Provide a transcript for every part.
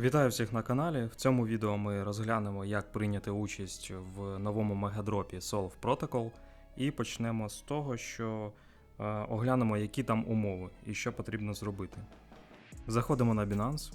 Вітаю всіх на каналі. В цьому відео ми розглянемо, як прийняти участь в новому мегадропі Solve Protocol. І почнемо з того, що е, оглянемо, які там умови і що потрібно зробити. Заходимо на Binance.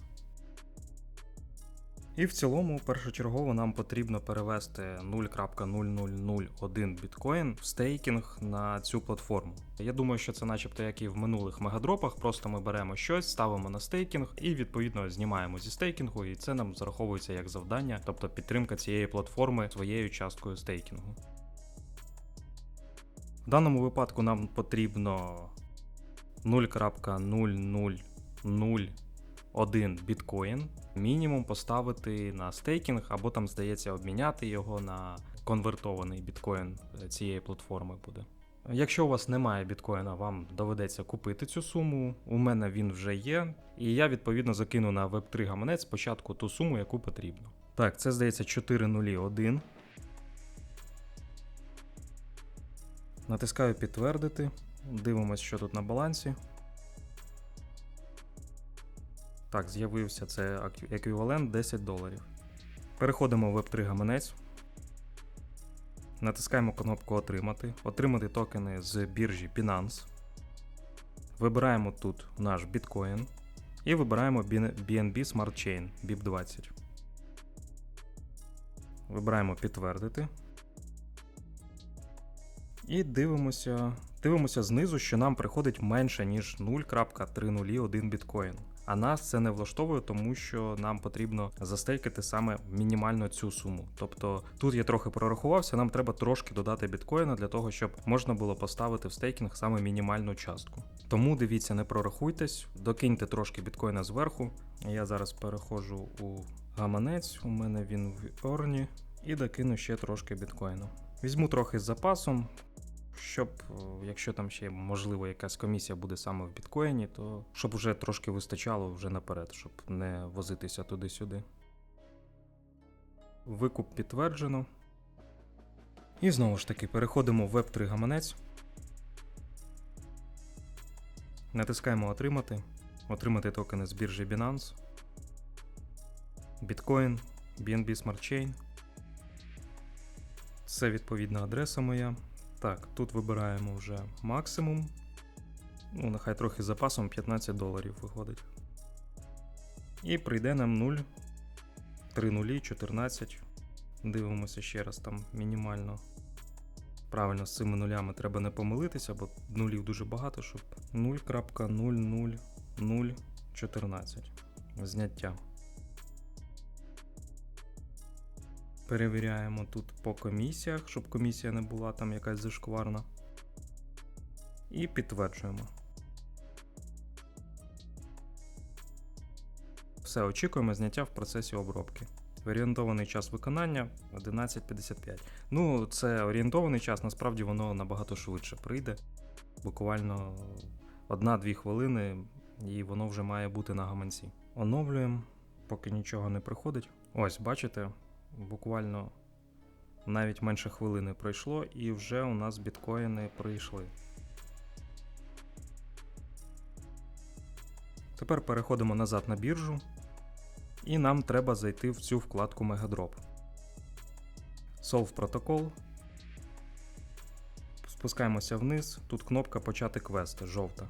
І в цілому, першочергово нам потрібно перевести 0.0001 біткоін в стейкінг на цю платформу. Я думаю, що це начебто як і в минулих мегадропах, просто ми беремо щось, ставимо на стейкінг і відповідно знімаємо зі стейкінгу, і це нам зараховується як завдання, тобто підтримка цієї платформи своєю часткою стейкінгу. В даному випадку нам потрібно 0.000 біткоін мінімум поставити на стейкінг, або там, здається, обміняти його на конвертований біткоін цієї платформи буде. Якщо у вас немає біткоїна, вам доведеться купити цю суму. У мене він вже є, і я відповідно закину на Web3 гаманець спочатку ту суму, яку потрібно. Так, це здається 401. Натискаю підтвердити. Дивимось, що тут на балансі. Так, з'явився це еквівалент 10 доларів. Переходимо в Web3 гаманець. Натискаємо кнопку Отримати. Отримати токени з біржі Binance. Вибираємо тут наш біткоін. І вибираємо BNB Smart Chain BIP20. Вибираємо підтвердити. І дивимося, дивимося знизу, що нам приходить менше, ніж 0.301 біткоін. А нас це не влаштовує, тому що нам потрібно застейкати саме мінімально цю суму. Тобто тут я трохи прорахувався, нам треба трошки додати біткоїна для того, щоб можна було поставити в стейкінг саме мінімальну частку. Тому дивіться, не прорахуйтесь, докиньте трошки біткоїна зверху. Я зараз переходжу у гаманець, у мене він в Орні, і докину ще трошки біткоїну. Візьму трохи з запасом, щоб, якщо там ще можливо якась комісія буде саме в біткоїні, то щоб вже трошки вистачало вже наперед, щоб не возитися туди-сюди. Викуп підтверджено. І знову ж таки переходимо в Web3 гаманець. Натискаємо Отримати. Отримати токени з біржі Binance. Bitcoin, BNB Smart Chain. Це відповідна адреса моя. Так, тут вибираємо вже максимум. Ну, нехай трохи з запасом 15 доларів виходить. І прийде нам 0, 3 нулі, 14. Дивимося ще раз там мінімально. Правильно, з цими нулями треба не помилитися, бо нулів дуже багато, щоб 0.00014 зняття. Перевіряємо тут по комісіях, щоб комісія не була там якась зашкварна. І підтверджуємо. Все, очікуємо зняття в процесі обробки. Орієнтований час виконання 11.55. Ну, це орієнтований час, насправді воно набагато швидше прийде. Буквально 1-2 хвилини, і воно вже має бути на гаманці. Оновлюємо, поки нічого не приходить. Ось, бачите, буквально навіть менше хвилини пройшло, і вже у нас біткоїни прийшли. Тепер переходимо назад на біржу, і нам треба зайти в цю вкладку Megadrop. Solve Protocol. Спускаємося вниз. Тут кнопка Почати квести жовта.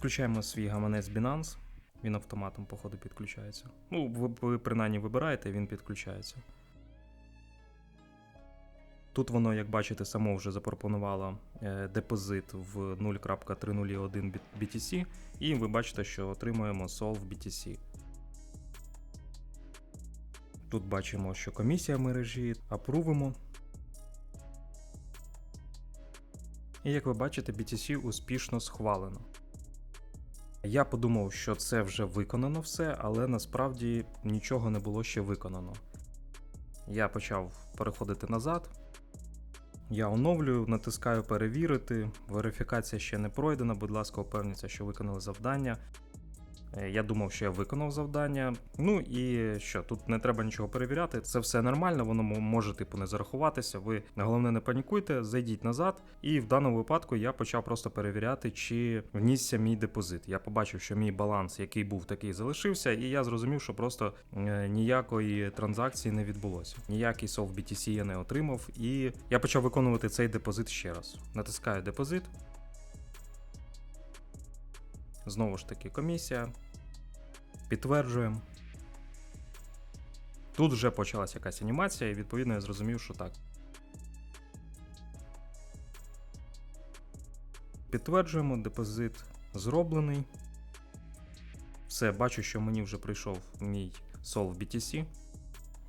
Підключаємо свій гаманець Binance. Він автоматом, походу, підключається. Ну, ви, ви принаймні вибираєте, він підключається. Тут воно, як бачите, само вже запропонувало е, депозит в 0.301 BTC, і ви бачите, що отримуємо Solve BTC. Тут бачимо, що комісія мережі, апрувимо. І як ви бачите, BTC успішно схвалено. Я подумав, що це вже виконано все, але насправді нічого не було ще виконано. Я почав переходити назад. Я оновлюю, натискаю перевірити. Верифікація ще не пройдена. Будь ласка, упевніться, що виконали завдання. Е, Я думав, що я виконав завдання. Ну і що, тут не треба нічого перевіряти. Це все нормально, воно може типу не зарахуватися. Ви головне не панікуйте, зайдіть назад. І в даному випадку я почав просто перевіряти, чи внісся мій депозит. Я побачив, що мій баланс, який був, такий залишився, і я зрозумів, що просто е, ніякої транзакції не відбулося. Ніякий SOL BTC я не отримав, і я почав виконувати цей депозит ще раз. Натискаю депозит. Знову ж таки, комісія. Підтверджуємо. Тут вже почалась якась анімація, і відповідно я зрозумів, що так. Підтверджуємо, депозит зроблений. Все, бачу, що мені вже прийшов мій сол в BTC.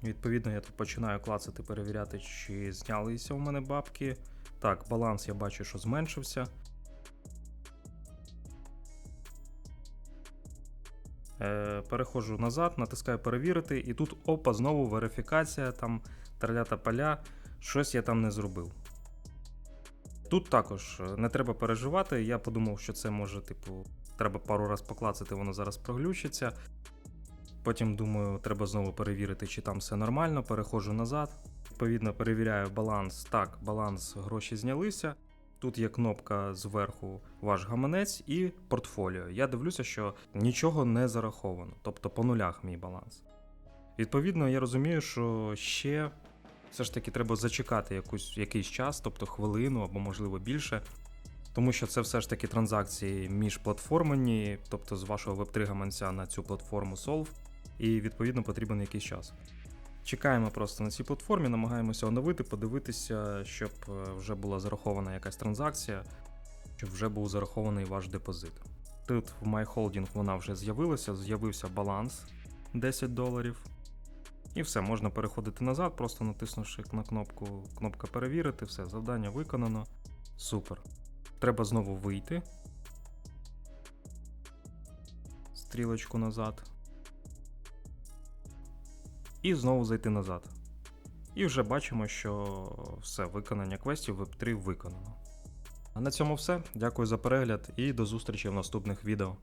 Відповідно, я тут починаю клацати, перевіряти, чи знялися у мене бабки. Так, баланс я бачу, що зменшився. Переходжу назад, натискаю перевірити, і тут опа, знову верифікація, там тралята поля, щось я там не зробив. Тут також е, не треба переживати. Я подумав, що це може, типу, треба пару раз поклацати, воно зараз проглючиться. Потім думаю, треба знову перевірити, чи там все нормально. Переходжу назад. Відповідно, перевіряю баланс. Так, баланс, гроші знялися. Тут є кнопка зверху ваш гаманець і портфоліо. Я дивлюся, що нічого не зараховано, тобто по нулях мій баланс. Відповідно, я розумію, що ще все ж таки треба зачекати якусь, якийсь час, тобто хвилину або можливо більше. Тому що це все ж таки транзакції міжплатформені, тобто з вашого Web3 гаманця на цю платформу Solve, і відповідно потрібен якийсь час. Чекаємо просто на цій платформі, намагаємося оновити, подивитися, щоб е, вже була зарахована якась транзакція, щоб вже був зарахований ваш депозит. Тут в MyHolding вона вже з'явилася, з'явився баланс 10 доларів. І все, можна переходити назад, просто натиснувши на кнопку кнопка перевірити, все, завдання виконано. Супер. Треба знову вийти. Стрілочку назад. І знову зайти назад. І вже бачимо, що все, виконання квестів Web3 виконано. А на цьому все. Дякую за перегляд і до зустрічі в наступних відео.